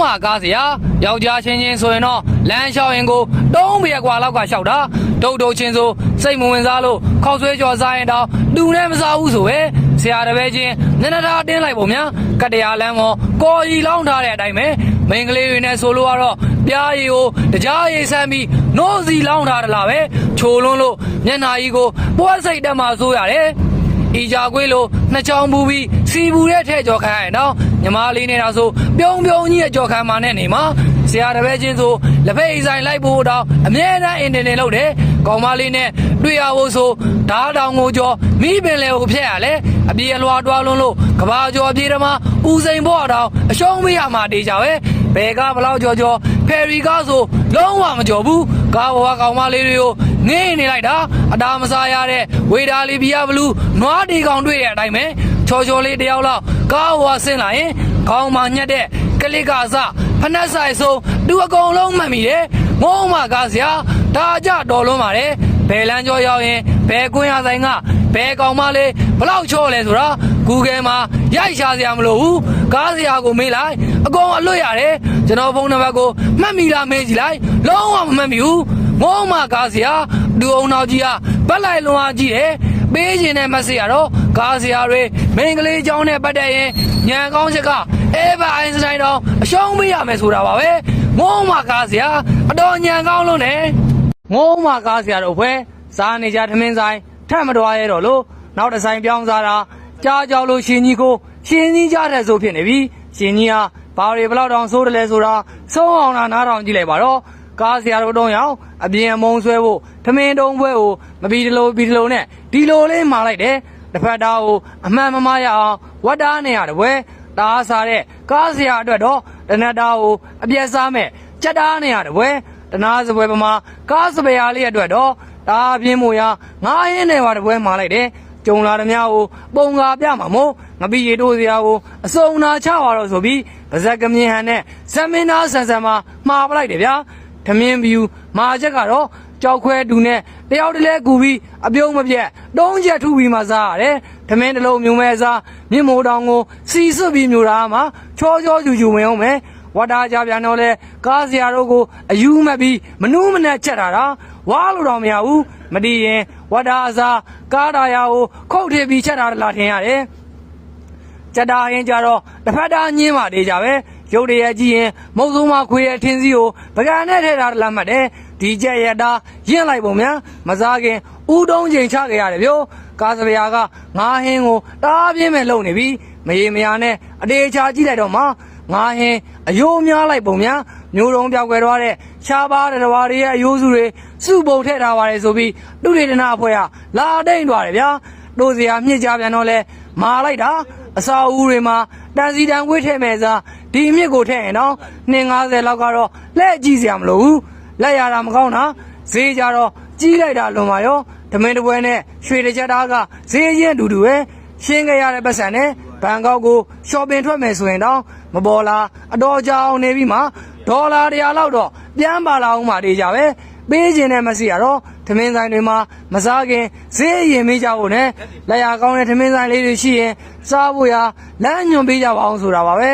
မကားစရာယောက်ျားချင်းချင်းဆိုရင်တော့လမ်းလျှောက်ရင်ကိုတုံးပြက်ကွာလောက်ကလျှောက်တာဒုတ်ဒုတ်ချင်းဆိုစိတ်မဝင်စားလို့ခောက်ဆွဲကြော်စားရင်တော့တူနဲ့မစားဘူးဆိုပဲဆရာတပည့်ချင်းနည်းနည်းထားတင်းလိုက်ပုံများကတရာလမ်းမောကော်ရီလောင်းထားတဲ့အတိုင်းပဲမိန်းကလေးတွေနဲ့ဆိုလို့ကတော့ပြားရည်ကိုတကြားရည်ဆမ်းပြီးနိုးစီလောင်းထားတယ်လားပဲချိုလွန်းလို့မျက်နှာကြီးကိုပွားစိတ်တက်မှဆိုးရတယ်ဤကြကွေးလို့နှစ်ချောင်းပူပြီး စီပူတဲ့ထဲကြော်ခမ်းရရင်တော့ညီမလေးနေတာဆိုပြုံးပြုံးကြီးရဲ့ကြော်ခမ်းမာနဲ့နေမှာဆရာတပည့်ချင်းဆိုလက်ဖက်အိဆိုင်လိုက်ဖို့တော့အမြဲတမ်းအင်တင်နေလို့တယ်ကောင်မလေးနဲ့တွေ့ရဖို့ဆိုဓားတောင်ကိုကြော်မိပင်လေကိုဖျက်ရလဲအပြေအလွာတွားလွန်းလို့ကဘာကျော်အပြေဓမ္မဦးစိန်ဘော့တော့အရှုံးမရမှာတေးကြပဲဘယ်ကဘလောက်ကြော်ကြော်ဖယ်ရီကားဆိုလုံးဝမကြော်ဘူးကားဘဝကောင်မလေးတွေကိုငင်းနေလိုက်တာအတားမစားရတဲ့ဝေဒါလီဘီယာဘလူးနွားဒီကောင်တွေ့တဲ့အတိုင်းပဲ ချော်ချော်လေးတယောက်လောက်ကားဘဝဆင်းလာရင်ခေါင်းမှာညက်တဲ့ကလစ်ကအစဖနက်ဆိုင်ဆုံးသူအကုန်လုံးမှတ်မိတယ်ငုံးမကားစရာဒါကြတော်လွန်းပါတယ်ဘယ်လန်းကြောရောက်ရင်ဘယ်ကွင်းရဆိုင်ကဘယ်ကောင်မလေးဘလောက်ချော့လဲဆိုတာ Google မှာရိုက်ရှာစရာမလိုဘူးကားစရာကိုမေးလိုက်အကုန်အလွတ်ရတယ်ကျွန်တော်ဖုန်းနံပါတ်ကိုမှတ်မိလားမေးကြည့်လိုက်လုံးဝမမှတ်မိဘူးငုံးမကားစရာလူအောင်တော်ကြီးကဗက်လိုက်လွန်အားကြီးတယ် ပေးခြင်းတဲ့မက်ဆေ့ကတော့ဂါဇီယာတွေမိန်ကလေးကြောင်းနဲ့ပတ်သက်ရင်ညံကောင်းချက်ကအဲဗာအိုင်စတိုင်းတော့အရှုံးပေးရမယ်ဆိုတာပါပဲငုံမကားစရာအတော်ညံကောင်းလို့နဲ့ငုံမကားစရာတော့ဖွဲစားနေကြထမင်းဆိုင်ထပ်မတော်ရဲတော့လို့နောက်တစ်ဆိုင်ပြောင်းစားတာကြားကြောက်လို့ရှင်ကြီးကိုရှင်ကြီးကြားတဲ့ဆိုဖြစ်နေပြီရှင်ကြီးဟာဘာတွေဘလောက်တောင်ဆိုးတယ်လဲဆိုတာသုံးအောင်လာနားထောင်ကြည့်လိုက်ပါတော့ ကားဆရာတို့တော့ရောက်အပြင်အမုံဆွဲဖို့ထမင်းတုံးပွဲကိုမပြီးတလို့ပြီးတလို့နဲ့ဒီလိုလေးမှာလိုက်တယ်တစ်ဖက်သားကိုအမှန်မမရအောင်ဝတ်တားနေရတယ်ဘွယ်တားစားတဲ့ကားဆရာအတွက်တော့တနတ်သားကိုအပြက်စားမဲ့ကြက်တားနေရတယ်ဘွယ်တနာစပွဲပမာကားစပယ်အားလေးအတွက်တော့တားပြင်းမို့ရငားရင်းနေပါတပွဲမှာလိုက်တယ်ကြုံလာသမျှကိုပုံကာပြမှာမို့ငပိရီတို့စရာကိုအစုံနာချပါတော့ဆိုပြီးပါဇက်ကမြင်ဟန်နဲ့ဇမင်းသားဆန်ဆန်မှာမှားပလိုက်တယ်ဗျာ ထမင်းပြူမာချက်ကတော့ကြောက်ခွဲတူနဲ့တယောက်တည်းလဲကူပြီးအပြုံးမပြတ်တုံးချက်ထုပြီးမှစားရတယ်ထမင်းတစ်လုံးမြုံမဲစားမြင့်မိုးတောင်ကိုစီစွတ်ပြီးမြူတာမှချောချောကျူကျူဝင်အောင်မယ်ဝတ်တာကြပြန်တော့လဲကားစရာတို့ကိုအယူမက်ပြီးမနှူးမနဲ့ချက်တာတာဝါလို့တော့မရဘူးမတည်ရင်ဝတ်တာအစားကားတာယာကိုခုတ်ထည့်ပြီးချက်တာလားထင်ရတယ်ကြက်တာရင်ကြတော့တစ်ဖက်သားညင်းပါနေကြပဲ ရုပ်တရက်ကြည့်ရင်မုံဆုံးမခွေရဲ့ထင်းစီကိုပကံနဲ့ထဲတာလက်မှတ်တယ်ဒီကြက်ရတာရင့်လိုက်ပုံများမစားခင်ဥတုံးချိန်ချခဲ့ရတယ်ဗျို့ကားစပရာကငါးဟင်းကိုတားပြင်းမဲ့လုံနေပြီမရေမယာနဲ့အတေချာကြည့်လိုက်တော့မှငါးဟင်းအယိုးများလိုက်ပုံများမျိုးတုံးပြောက်ွယ်သွားတဲ့ရှားပါးတဲ့တဝါတွေရဲ့အယိုးစုတွေစုပုံထည့်ထားပါတယ်ဆိုပြီးသူတေသနာအဖွဲ့ကလာတိန်သွားတယ်ဗျာတို့စရာမြင့်ကြပြန်တော့လဲမာလိုက်တာအစာအုပ်တွေမှာတန်စီတန်ဝိထည့်မဲ့စား ဒီအမြစ်ကိုထည့်ရင်တော့250လောက်ကတော့လက်ကြည့်စရာမလိုဘူးလက်ရတာမကောင်းတာဈေးကြတော့ကြီးလိုက်တာလွန်ပါရောဓမင်းတပွဲနဲ့ရွှေတစ်ချက်သားကဈေးချင်းအတူတူပဲရှင်းခဲ့ရတဲ့ပတ်စံနဲ့ဘန်ကောက်ကိုရှော့ပင်ထွက်မယ်ဆိုရင်တော့မပေါ်လားအတော်ကြာအောင်နေပြီးမှဒေါ်လာ100လောက်တော့ပြန်ပါလာအောင်ပါတေးကြပဲပေးခြင်းနဲ့မရှိရတော့သမင်းဆိုင်တွေမှာမစားခင်ဈေးရင်မေးကြဖို့နဲ့လက်ရကောင်းတဲ့သမင်းဆိုင်လေးတွေရှိရင်စားဖို့ရလမ်းညွန်ပေးကြပါအောင်ဆိုတာပါပဲ